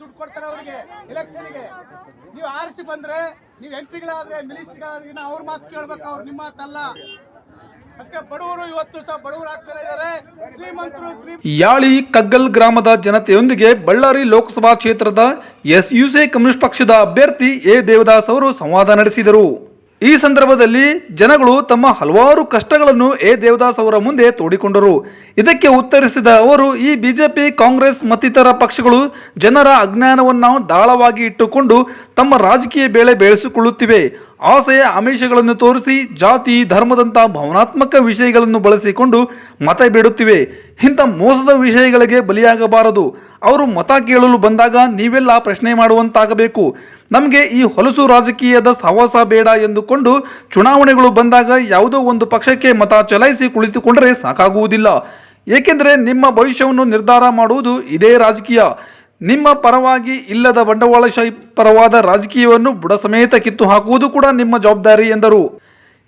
ದುಡ್ಡು ಕೊಡ್ತಾರೆ ಅವರಿಗೆ ಎಲೆಕ್ಷನ್ಗೆ. ನೀವು ಆರಿಸಿ ಬಂದ್ರೆ, ನೀವು ಎಂ ಪಿಗಳಾದ್ರೆ ಮಿನಿಸ್ಟ್ರಿಗಳಾದ್ರೆ ಅವ್ರ ಮಾತು ಕೇಳ್ಬೇಕು, ಅವ್ರು ನಿಮ್ಮ ಮಾತಲ್ಲ. ಇವತ್ತು ಯಾಳಿ ಕಗ್ಗಲ್ ಗ್ರಾಮದ ಜನತೆಯೊಂದಿಗೆ ಬಳ್ಳಾರಿ ಲೋಕಸಭಾ ಕ್ಷೇತ್ರದ ಎಸ್ಯುಸಿ ಕಮ್ಯುನಿಸ್ಟ್ ಪಕ್ಷದ ಅಭ್ಯರ್ಥಿ ಎ ದೇವದಾಸ್ ಅವರು ಸಂವಾದ ನಡೆಸಿದರು. ಈ ಸಂದರ್ಭದಲ್ಲಿ ಜನಗಳು ತಮ್ಮ ಹಲವಾರು ಕಷ್ಟಗಳನ್ನು ಎ. ದೇವದಾಸ್ ಅವರ ಮುಂದೆ ತೋಡಿಕೊಂಡರು. ಇದಕ್ಕೆ ಉತ್ತರಿಸಿದ ಅವರು, ಈ ಬಿಜೆಪಿ, ಕಾಂಗ್ರೆಸ್ ಮತ್ತಿತರ ಪಕ್ಷಗಳು ಜನರ ಅಜ್ಞಾನವನ್ನು ದಾಳವಾಗಿ ಇಟ್ಟುಕೊಂಡು ತಮ್ಮ ರಾಜಕೀಯ ಬೇಳೆ ಬೆಳೆಸಿಕೊಳ್ಳುತ್ತಿವೆ. ಆಸೆಯ ಆಮಿಷಗಳನ್ನು ತೋರಿಸಿ ಜಾತಿ ಧರ್ಮದಂತಹ ಭಾವನಾತ್ಮಕ ವಿಷಯಗಳನ್ನು ಬಳಸಿಕೊಂಡು ಮತ ಬಿಡುತ್ತಿವೆ. ಇಂಥ ಮೋಸದ ವಿಷಯಗಳಿಗೆ ಬಲಿಯಾಗಬಾರದು. ಅವರು ಮತ ಕೇಳಲು ಬಂದಾಗ ನೀವೆಲ್ಲ ಪ್ರಶ್ನೆ ಮಾಡುವಂತಾಗಬೇಕು. ನಮಗೆ ಈ ಹೊಲಸು ರಾಜಕೀಯದ ಸಹವಾಸ ಬೇಡ ಎಂದುಕೊಂಡು ಚುನಾವಣೆಗಳು ಬಂದಾಗ ಯಾವುದೋ ಒಂದು ಪಕ್ಷಕ್ಕೆ ಮತ ಚಲಾಯಿಸಿ ಕುಳಿತುಕೊಂಡರೆ ಸಾಕಾಗುವುದಿಲ್ಲ. ಏಕೆಂದರೆ ನಿಮ್ಮ ಭವಿಷ್ಯವನ್ನು ನಿರ್ಧಾರ ಮಾಡುವುದು ಇದೇ ರಾಜಕೀಯ. ನಿಮ್ಮ ಪರವಾಗಿ ಇಲ್ಲದ ಬಂಡವಾಳಶಾಹಿ ಪರವಾದ ರಾಜಕೀಯವನ್ನು ಬುಡ ಸಮೇತ ಕಿತ್ತು ಹಾಕುವುದು ಕೂಡ ನಿಮ್ಮ ಜವಾಬ್ದಾರಿ ಎಂದರು.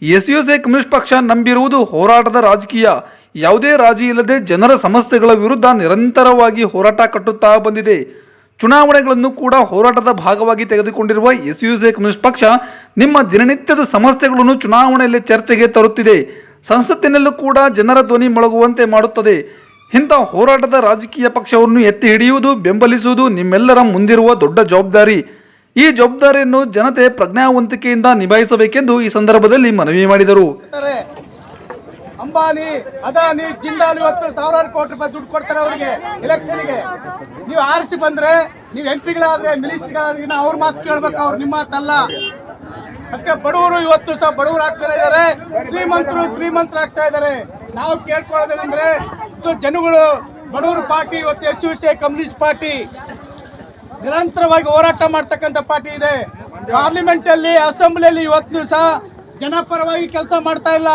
ಎಸ್ ಯು ಸಿ ಕಮ್ಯುನಿಸ್ಟ್ ಪಕ್ಷ ನಂಬಿರುವುದು ಹೋರಾಟದ ರಾಜಕೀಯ. ಯಾವುದೇ ರಾಜಿ ಇಲ್ಲದೆ ಜನರ ಸಮಸ್ಯೆಗಳ ವಿರುದ್ಧ ನಿರಂತರವಾಗಿ ಹೋರಾಟ ಕಟ್ಟುತ್ತಾ ಬಂದಿದೆ. ಚುನಾವಣೆಗಳನ್ನು ಕೂಡ ಹೋರಾಟದ ಭಾಗವಾಗಿ ತೆಗೆದುಕೊಂಡಿರುವ ಎಸ್ ಯು ಸಿ ಕಮ್ಯುನಿಸ್ಟ್ ಪಕ್ಷ ನಿಮ್ಮ ದಿನನಿತ್ಯದ ಸಮಸ್ಯೆಗಳನ್ನು ಚುನಾವಣೆಯಲ್ಲಿ ಚರ್ಚೆಗೆ ತರುತ್ತಿದೆ. ಸಂಸತ್ತಿನಲ್ಲೂ ಕೂಡ ಜನರ ಧ್ವನಿ ಮೊಳಗುವಂತೆ ಮಾಡುತ್ತದೆ. ಇಂಥ ಹೋರಾಟದ ರಾಜಕೀಯ ಪಕ್ಷವನ್ನು ಎತ್ತಿ ಹಿಡಿಯುವುದು, ಬೆಂಬಲಿಸುವುದು ನಿಮ್ಮೆಲ್ಲರ ಮುಂದಿರುವ ದೊಡ್ಡ ಜವಾಬ್ದಾರಿ. ಈ ಜವಾಬ್ದಾರಿಯನ್ನು ಜನತೆ ಪ್ರಜ್ಞಾವಂತಿಕೆಯಿಂದ ನಿಭಾಯಿಸಬೇಕೆಂದು ಈ ಸಂದರ್ಭದಲ್ಲಿ ಮನವಿ ಮಾಡಿದರು. ಅಂಬಾನಿ, ಅದಾನಿ, ಜಿಂದಾಲ್ ಇವತ್ತು ಸಾವಿರಾರು ಕೋಟಿ ರೂಪಾಯಿ ದುಡ್ಡು ಕೊಡ್ತಾರೆ ಅವರಿಗೆ ಎಲೆಕ್ಷನ್ಗೆ. ನೀವು ಆರಿಸಿ ಬಂದ್ರೆ, ನೀವು ಎಂ ಪಿಗಳಾದ್ರೆ, ಮಿನಿಸ್ಟ್ರಿಗಳಾದ್ರೆ ಅವ್ರ ಮಾತು ಕೇಳ್ಬೇಕು, ಅವ್ರು ನಿಮ್ಮ ಮಾತಲ್ಲ. ಅದಕ್ಕೆ ಬಡವರು ಇವತ್ತು ಸಹ ಬಡವರು ಆಗ್ತಾ ಇದ್ದಾರೆ. ಶ್ರೀಮಂತರು ಶ್ರೀಮಂತರು ಆಗ್ತಾ ಇದ್ದಾರೆ. ನಾವು ಕೇಳ್ಕೊಳ್ಳೋದೇನೆಂದ್ರೆ ಜನಗಳು, ಬಡವರು ಪಾರ್ಟಿ, ಇವತ್ತು S U C communist party. ನಿರಂತರವಾಗಿ ಹೋರಾಟ ಮಾಡ್ತಕ್ಕಂಥ ಪಾರ್ಟಿ ಇದೆ. ಪಾರ್ಲಿಮೆಂಟ್ ಅಲ್ಲಿ ಅಸೆಂಬ್ಲಿಯಲ್ಲಿ ಇವತ್ತು ಸಹ ಜನಪರವಾಗಿ ಕೆಲಸ ಮಾಡ್ತಾ ಇಲ್ಲ.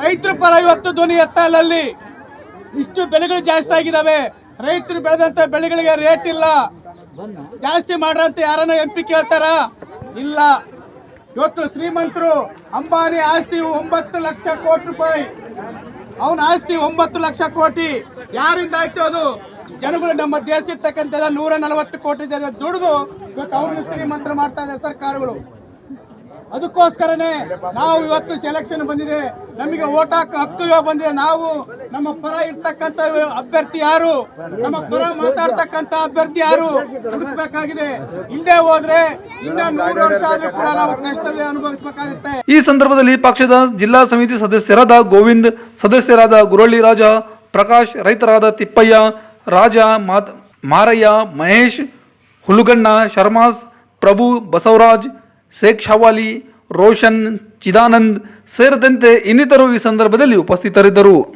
ರೈತರ ಪರ ಇವತ್ತು ಧ್ವನಿ ಎತ್ತಲಲ್ಲಿ ಇಷ್ಟು ಬೆಳೆಗಳು ಜಾಸ್ತಿ ಆಗಿದಾವೆ ರೈತರು ಬೆಳೆದಂತ ಬೆಳೆಗಳಿಗೆ ರೇಟ್ ಇಲ್ಲ. ಜಾಸ್ತಿ ಮಾಡ್ರಂತ ಯಾರನ್ನ ಎಂ ಪಿ ಕೇಳ್ತಾರ? ಇಲ್ಲ. ಇವತ್ತು ಶ್ರೀಮಂತರು ಅಂಬಾನಿ ಆಸ್ತಿ ಒಂಬತ್ತು ಲಕ್ಷ ಕೋಟಿ ರೂಪಾಯಿ. ಅವನ ಆಸ್ತಿ ಒಂಬತ್ತು ಲಕ್ಷ ಕೋಟಿ. ಯಾರಿಂದ ಆಯ್ತು ಅದು? ಜನಗಳು ನಮ್ಮ ದೇಶ ಇರ್ತಕ್ಕಂಥ ನೂರ ನಲವತ್ತು ಕೋಟಿ ಜನ ದುಡಿದು ಇವತ್ತು ಅವ್ರನ್ನ ಶ್ರೀಮಂತರು ಮಾಡ್ತಾ ಇದ್ದಾರೆ ಸರ್ಕಾರಗಳು. ಅದಕ್ಕೋಸ್ಕರನೇ ನಾವು ಇವತ್ತು ಸೆಲೆಕ್ಷನ್ ಬಂದಿದೆ. ನಮಗೆ ಓಟ್ ಹಾಕ ಹಕ್ಕು ಬಂದಿದೆ. ನಾವು ನಮ್ಮ ಪರ ಇರ್ತಕ್ಕಂಥ ಅಭ್ಯರ್ಥಿ ಯಾರು? ನಮ್ಮ ಪರ ಮಾತಾಡ್ತಕ್ಕಂಥ ಅಭ್ಯರ್ಥಿ ಯಾರು? ಹುಡುಕ್ಬೇಕಾಗಿದೆ. ಇಲ್ಲದೆ ಹೋದ್ರೆ ಇನ್ನ ವರ್ಷ ಆದ್ರೂ ಕೂಡ ನಾವು ಕಷ್ಟದಲ್ಲಿ ಅನುಭವಿಸಬೇಕಾಗುತ್ತೆ. ಈ ಸಂದರ್ಭದಲ್ಲಿ ಪಕ್ಷದ ಜಿಲ್ಲಾ ಸಮಿತಿ ಸದಸ್ಯರಾದ ಗೋವಿಂದ್, ಸದಸ್ಯರಾದ ಗುರಳ್ಳಿ ರಾಜ, ಪ್ರಕಾಶ್, ರೈತರಾದ ತಿಪ್ಪಯ್ಯ, ರಾಜ ಮಾರಯ್ಯ, ಮಹೇಶ್, ಹುಲುಗಣ್ಣ, ಶರ್ಮಾಸ್, ಪ್ರಭು ಬಸವರಾಜ್ ಶೇಖ್ ಶವಾಲಿ ರೋಷನ್ ಚಿದಾನಂದ್ ಸೇರಿದಂತೆ ಇನ್ನಿತರು ಈ ಸಂದರ್ಭದಲ್ಲಿ ಉಪಸ್ಥಿತರಿದ್ದರು.